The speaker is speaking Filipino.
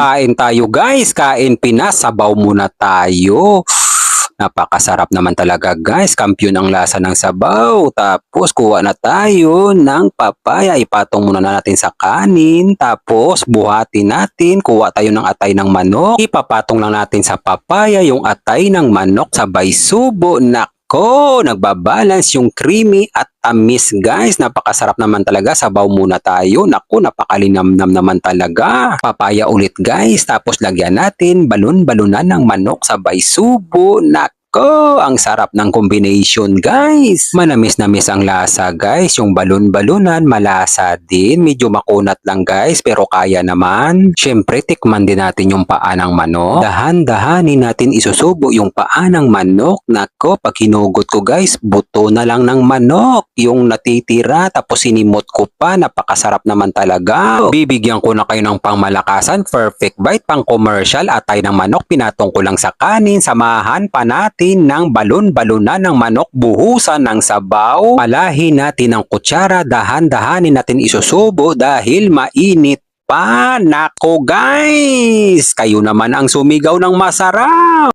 Kain tayo guys, kain Pinas, sabaw muna tayo. Napakasarap naman talaga guys, kampiyon ang lasa ng sabaw. Tapos kuha na tayo ng papaya, ipatong muna na natin sa kanin. Tapos buhati natin, kuha tayo ng atay ng manok. Ipapatong lang natin sa papaya yung atay ng manok sabay subo. Nako, nagbabalance yung creamy at tamis guys. Napakasarap naman talaga. Sabaw muna tayo. Naku, napakalinamnam naman talaga. Papaya ulit guys. Tapos lagyan natin balon-balunan ng manok sabay subo. Nako, ang sarap ng combination guys. Manamis-namis ang lasa guys. Yung balon-balunan malasa din. Medyo makunat lang guys pero kaya naman. Siyempre tikman din natin yung paa ng manok. Dahan-dahanin natin isusubo yung paa ng manok. Nako, pag hinugot ko guys, buto na lang ng manok. Yung natitira tapos sinimot ko pa. Napakasarap naman talaga. Bibigyan ko na kayo ng pangmalakasan. Perfect bite pang commercial. Atay ng manok. Pinatong ko lang sa kanin. Samahan pa natin ng balon-balunan ng manok. Buhusan ng sabaw. Palahin natin ng kutsara. Dahan-dahanin natin isusubo dahil mainit pa. Nako guys! Kayo naman ang sumigaw ng masarap.